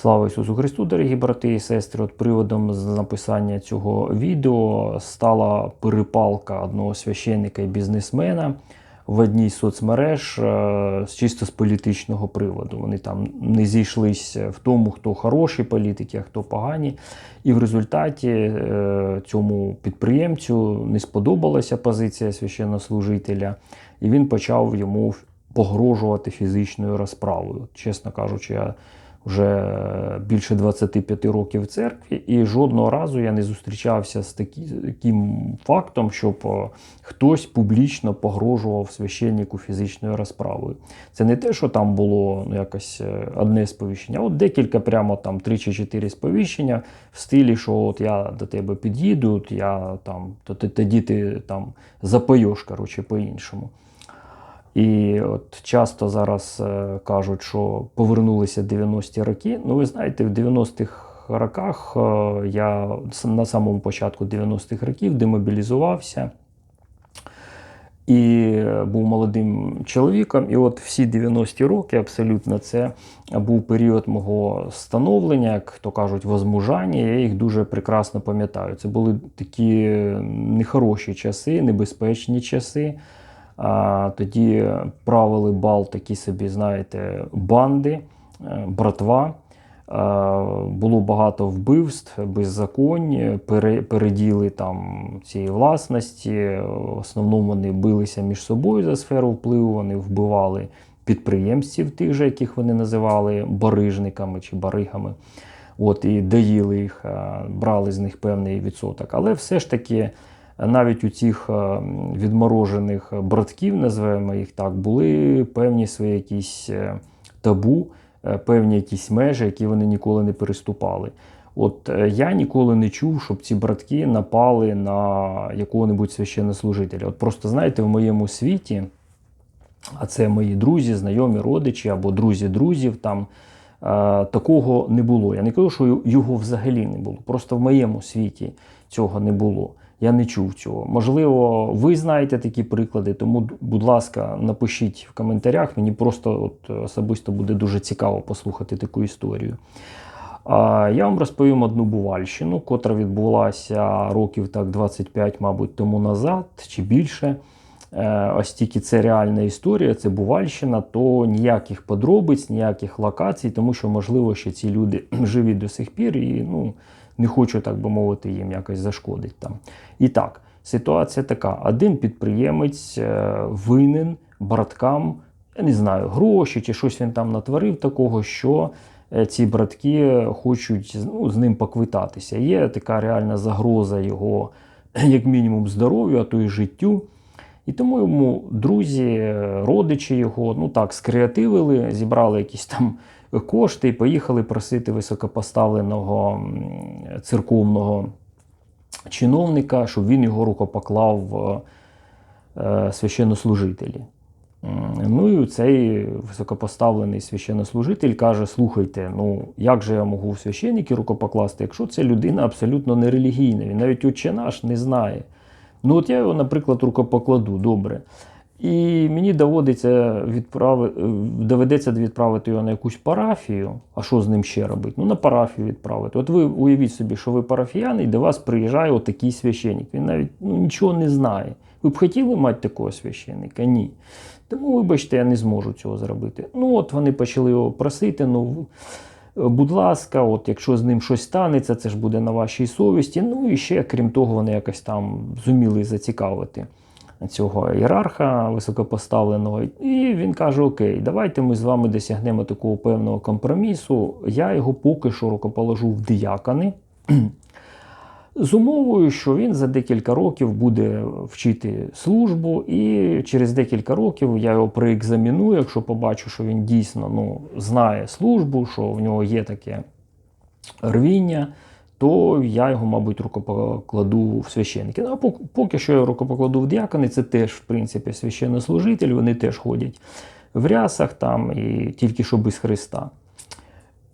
Слава Ісусу Христу, дорогі брати і сестри. От приводом з написання цього відео стала перепалка одного священника і бізнесмена в одній з соцмереж е, чисто з політичного приводу. Вони там не зійшлись в тому, хто хороші політики, а хто погані. І в результаті е, цьому підприємцю не сподобалася позиція священнослужителя, і він почав йому погрожувати фізичною розправою. Чесно кажучи, я вже більше 25 років в церкві, і жодного разу я не зустрічався з таким фактом, щоб е, хтось публічно погрожував священнику фізичною розправою. Це не те, що там було ну, якось е, одне сповіщення, от декілька прямо там три чи чотири сповіщення в стилі, що от я до тебе під'їду, от я там, то тоді ти там запоєш, коротше, по-іншому. І от часто зараз е, кажуть, що повернулися 90-ті роки. Ну, ви знаєте, в 90-х роках е, я на самому початку 90-х років демобілізувався і був молодим чоловіком. І от всі 90-ті роки абсолютно це був період мого становлення, як то кажуть, возмужання. Я їх дуже прекрасно пам'ятаю. Це були такі нехороші часи, небезпечні часи. А, тоді правили бал такі собі, знаєте, банди, е, братва. Е, Було багато вбивств, беззаконь, пере- переділи там цієї власності. В основному вони билися між собою за сферу впливу, вони вбивали підприємців, тих же, яких вони називали барижниками чи баригами. От, і доїли їх, е, брали з них певний відсоток. Але все ж таки, навіть у цих е, відморожених братків, називаємо їх так, були певні свої якісь е, табу, е, певні якісь межі, які вони ніколи не переступали. От я ніколи не чув, щоб ці братки напали на якого-небудь священнослужителя. От просто знаєте, в моєму світі, а це мої друзі, знайомі, родичі або друзі друзів, там такого не було. Я не кажу, що його взагалі не було. Просто в моєму світі цього не було. Я не чув цього. Можливо, ви знаєте такі приклади, тому, будь ласка, напишіть в коментарях. Мені просто от, особисто буде дуже цікаво послухати таку історію. Я вам розповім одну бувальщину, котра відбулася років так 25, мабуть, тому назад чи більше. Е, Ось тільки це реальна історія, це Бувальщина, то ніяких подробиць, ніяких локацій, тому що, можливо, ще ці люди живі до сих пір і ну, не хочу, так би мовити, їм якось зашкодить там. І так, ситуація така: один підприємець е, винен браткам, я не знаю, гроші чи щось він там натворив такого, що е, ці братки хочуть ну, з ним поквитатися. Є така реальна загроза його, як мінімум, здоров'ю, а то й життю. І тому йому друзі, родичі його, ну так, скреативили, зібрали якісь там кошти і поїхали просити високопоставленого церковного чиновника, щоб він його рукопоклав е, священнослужителі. Ну і цей високопоставлений священнослужитель каже: слухайте, ну як же я можу в священники рукопокласти, якщо це людина абсолютно нерелігійна, він навіть отче наш не знає. Ну, от я його, наприклад, рукопокладу, добре. І мені доводиться відправи... е, доведеться відправити його на якусь парафію. А що з ним ще робити? Ну, на парафію відправити. От ви уявіть собі, що ви парафіяни, і до вас приїжджає отакий священник. Він навіть ну, нічого не знає. Ви б хотіли мати такого священника? Ні. Тому, вибачте, я не зможу цього зробити. Ну, от вони почали його просити. Ну, будь ласка, от якщо з ним щось станеться, це ж буде на вашій совісті. Ну і ще, крім того, вони якось там зуміли зацікавити цього ієрарха високопоставленого. І він каже: Окей, давайте ми з вами досягнемо такого певного компромісу. Я його поки що рукоположу в диякани. З умовою, що він за декілька років буде вчити службу, і через декілька років я його проекзаміную, якщо побачу, що він дійсно ну, знає службу, що в нього є таке рвіння, то я його, мабуть, рукопокладу в священники. Ну, а поки що я рукопокладу в діакони, це теж, в принципі, священнослужитель, вони теж ходять в рясах там, і тільки що без Христа.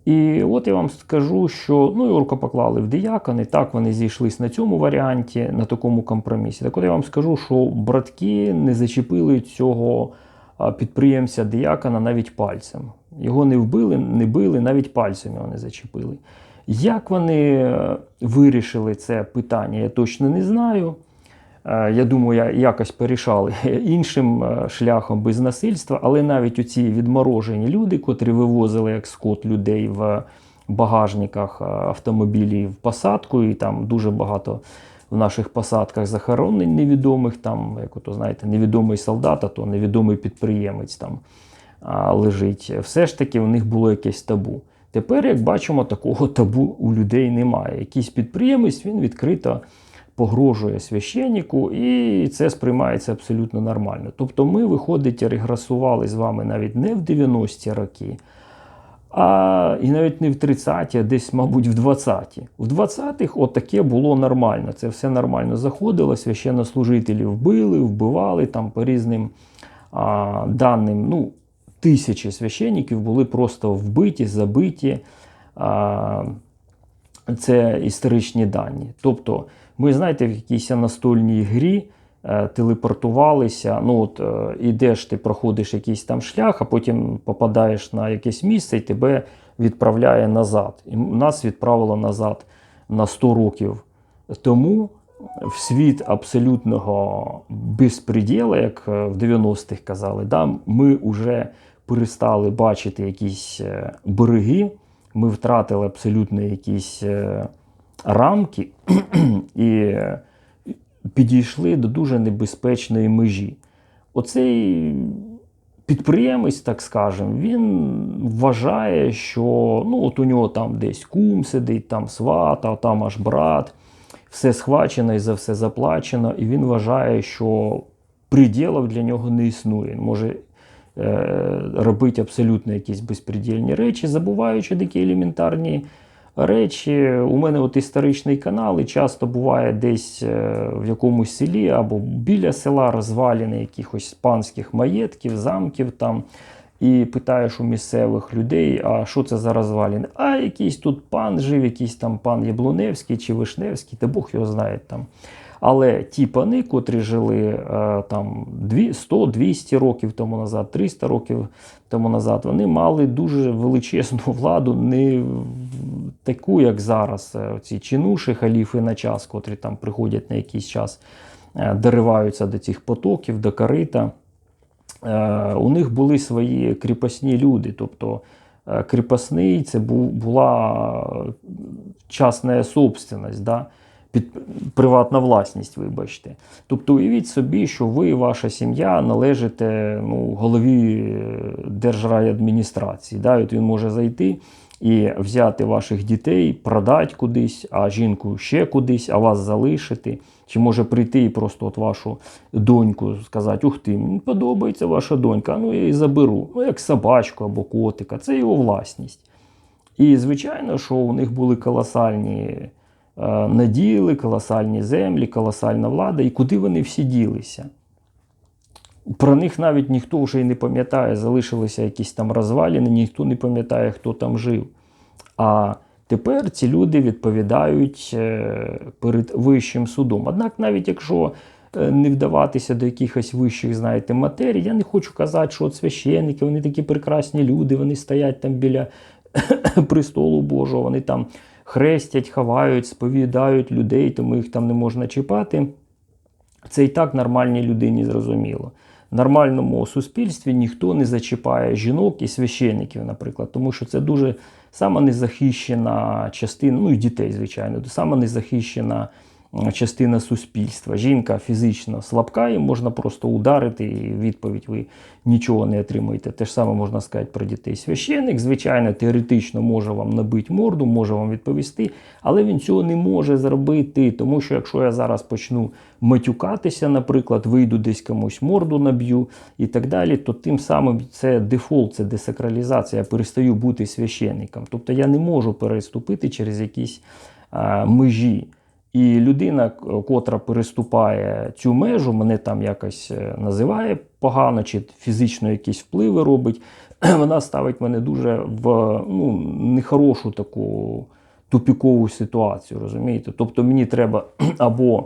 І от я вам скажу, що ну, його рукопоклали в діякони, так вони зійшлись на цьому варіанті, на такому компромісі. Так от я вам скажу, що братки не зачепили цього підприємця Діякона навіть пальцем. Його не вбили, не били, навіть пальцем його не зачепили. Як вони е, вирішили це питання, я точно не знаю. Е, Я думаю, якось порішали іншим е, шляхом без насильства, але навіть оці відморожені люди, котрі вивозили як скот людей в багажниках автомобілів в посадку, і там дуже багато в наших посадках захоронень невідомих, там, як ото знаєте, невідомий солдат, а то невідомий підприємець там лежить. Все ж таки у них було якесь табу. Тепер, як бачимо, такого табу у людей немає. Якийсь підприємець він відкрито погрожує священнику, і це сприймається абсолютно нормально. Тобто ми, виходить, регресували з вами навіть не в 90-ті роки, а і навіть не в 30-ті, а десь, мабуть, в 20-ті. В 20-х от таке було нормально. Це все нормально заходило. Священнослужителів вбили, вбивали там по різним а, даним. Ну, тисячі священників були просто вбиті, забиті. Це історичні дані. Тобто, ми знаєте, в якійсь настольній грі е, телепортувалися. Ну, от е, ідеш, ти проходиш якийсь там шлях, а потім попадаєш на якесь місце і тебе відправляє назад. І нас відправило назад на 100 років тому в світ абсолютного безпреділа, як е, в 90-х казали, да, ми вже перестали бачити якісь е, береги, ми втратили абсолютно якісь е, рамки і е, підійшли до дуже небезпечної межі. Оцей підприємець, так скажемо, він вважає, що ну, от у нього там десь кум сидить, там свата, там аж брат, все схвачено і за все заплачено, і він вважає, що приділів для нього не існує. Може робити абсолютно якісь безпредельні речі, забуваючи такі елементарні речі. У мене от історичний канал, і часто буває десь е, в якомусь селі або біля села розвалини якихось панських маєтків, замків там. І питаєш у місцевих людей, а що це за розвалини? А якийсь тут пан жив, якийсь там пан Яблуневський чи Вишневський, та Бог його знає там. Але ті пани, котрі жили е, там 100-200 років тому назад, 300 років тому назад, вони мали дуже величезну владу, не таку, як зараз. е, Ці чинуші, халіфи на час, котрі там приходять на якийсь час, е, дориваються до цих потоків, до корита. Е, У них були свої кріпосні люди. Тобто кріпосний це була частна собственность. Да? Під приватна власність, вибачте. Тобто уявіть собі, що ви, ваша сім'я належите ну, голові е, держрайадміністрації. Да? От він може зайти і взяти ваших дітей, продати кудись, а жінку ще кудись, а вас залишити. Чи може прийти і просто от вашу доньку сказати, ух ти, мені подобається ваша донька, ну я її заберу. Ну, як собачку або котика, це його власність. І звичайно, що у них були колосальні е, наділи, колосальні землі, колосальна влада, і куди вони всі ділися. Про них навіть ніхто вже й не пам'ятає, залишилися якісь там розвалини, ніхто не пам'ятає, хто там жив. А тепер ці люди відповідають е, перед вищим судом. Однак, навіть якщо е, не вдаватися до якихось вищих, знаєте, матерій, я не хочу казати, що от священники, вони такі прекрасні люди, вони стоять там біля престолу Божого, вони там хрестять, ховають, сповідають людей, тому їх там не можна чіпати. Це і так нормальній людині зрозуміло. В нормальному суспільстві ніхто не зачіпає жінок і священників, наприклад, тому що це дуже сама незахищена частина, ну і дітей, звичайно, сама незахищена частина суспільства. Жінка фізично слабка, і можна просто ударити, і відповідь ви нічого не отримаєте. Те ж саме можна сказати про дітей. Священник, звичайно, теоретично може вам набити морду, може вам відповісти, але він цього не може зробити. Тому що якщо я зараз почну матюкатися, наприклад, вийду десь комусь морду наб'ю і так далі, то тим самим це дефолт, це десакралізація. Я перестаю бути священником. Тобто я не можу переступити через якісь а, межі. І людина, котра переступає цю межу, мене там якось е, називає погано, чи фізично якісь впливи робить, вона ставить мене дуже в ну, нехорошу таку тупікову ситуацію, розумієте? Тобто мені треба або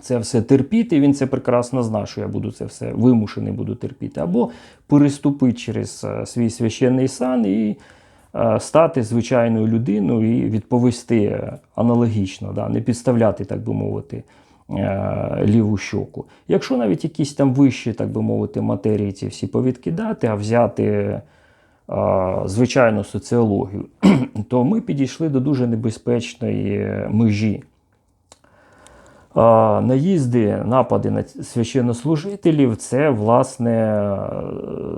це все терпіти, він це прекрасно знає, що я буду це все вимушений буду терпіти, або переступити через е, свій священний сан і стати звичайною людиною і відповісти е, аналогічно, да, не підставляти, так би мовити, е, ліву щоку. Якщо навіть якісь там вищі, так би мовити, матерії ці всі повідкидати, а взяти е, звичайну соціологію, то ми підійшли до дуже небезпечної е, межі. Наїзди, напади на священнослужителів це власне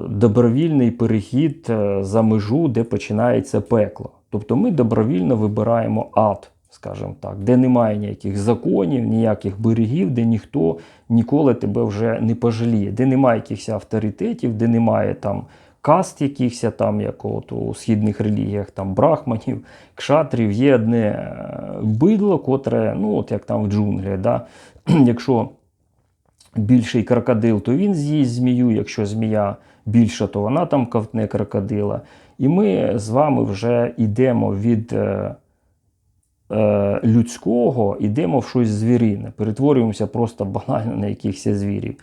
добровільний перехід е, за межу, де починається пекло. Тобто ми добровільно вибираємо ад, скажімо так, де немає ніяких законів, ніяких берегів, де ніхто ніколи тебе вже не пожаліє, де немає якихось авторитетів, де немає там каст якихось там, як от у східних релігіях, там брахманів, кшатрів, є одне е, бидло, котре, ну от як там в джунглі, да? якщо більший крокодил, то він з'їсть змію, якщо змія більша, то вона там ковтне крокодила. І ми з вами вже йдемо від е, е, людського, йдемо в щось звірине, перетворюємося просто банально на якихось звірів.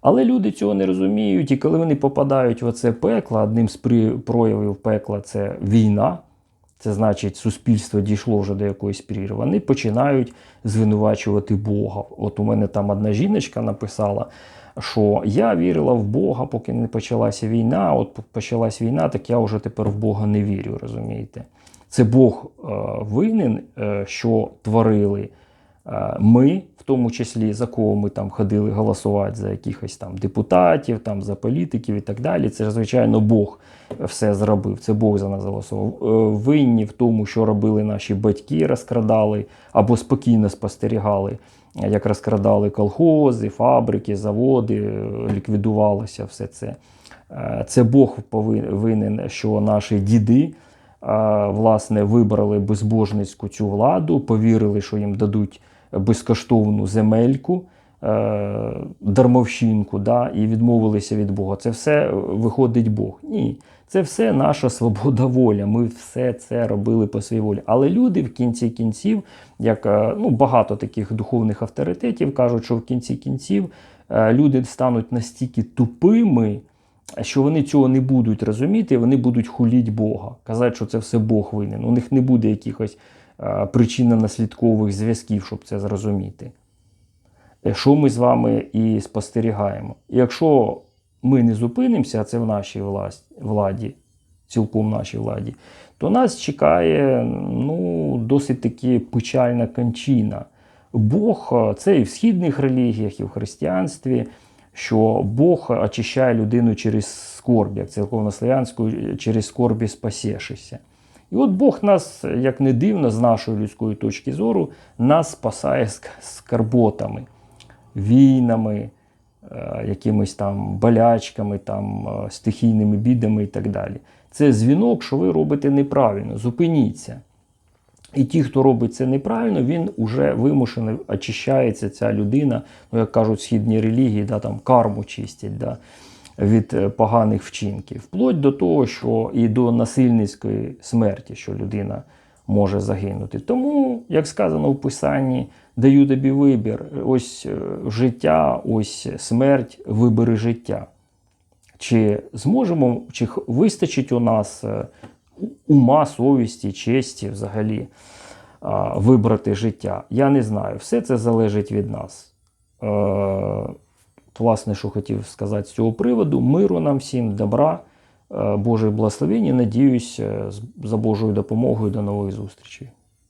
Але люди цього не розуміють, і коли вони попадають в оце пекло, одним з проявів пекла це війна. Це значить, суспільство дійшло вже до якоїсь прірви. Вони починають звинувачувати Бога. От у мене там одна жіночка написала, що я вірила в Бога, поки не почалася війна. От почалась війна, так я вже тепер в Бога не вірю, розумієте? Це Бог е, винен, е, що творили е, ми, тому числі за кого ми там ходили голосувати за якихось там депутатів, там за політиків і так далі. Це звичайно Бог все зробив. Це Бог за нас голосував. Е, Винні в тому, що робили наші батьки, розкрадали або спокійно спостерігали, як розкрадали колхози, фабрики, заводи, е, ліквідувалося все це. Е, Це Бог повин- винен, що наші діди власне вибрали безбожницьку цю владу, повірили, що їм дадуть безкоштовну земельку, е, дармовщинку, да, і відмовилися від Бога. Це все виходить Бог. Ні. Це все наша свобода воля. Ми все це робили по своїй волі. Але люди в кінці кінців, як е, ну, багато таких духовних авторитетів кажуть, що в кінці кінців е, люди стануть настільки тупими, що вони цього не будуть розуміти, вони будуть хуліть Бога, казати, що це все Бог винен. У них не буде якихось причинно-наслідкових зв'язків, щоб це зрозуміти. Е, Що ми з вами і спостерігаємо. Якщо ми не зупинимося, а це в нашій владі, цілком нашій владі, то нас чекає ну, досить таки печальна кончина. Бог е, це і в східних релігіях, і в християнстві, що Бог очищає людину через скорбь, як церковнослов'янську, через скорбі спасешися. І от Бог нас, як не дивно, з нашої людської точки зору, нас спасає скарботами, війнами, е, якимись там болячками, там, е, стихійними бідами і так далі. Це дзвінок, що ви робите неправильно, зупиніться. І ті, хто робить це неправильно, він уже вимушено очищається, ця людина, ну як кажуть, східні релігії, да, там карму чистять да, від е, поганих вчинків. Вплоть до того, що і до насильницької смерті, що людина може загинути. Тому, як сказано в Писанні, даю тобі вибір: ось е, життя, ось смерть, вибери життя. Чи зможемо, чи вистачить у нас е, ума, совісті, честі взагалі вибрати життя? Я не знаю. Все це залежить від нас. Власне, що хотів сказати з цього приводу: миру нам всім, добра, е, Божої благословення. Надіюсь, е, за Божою допомогою до нових зустрічей.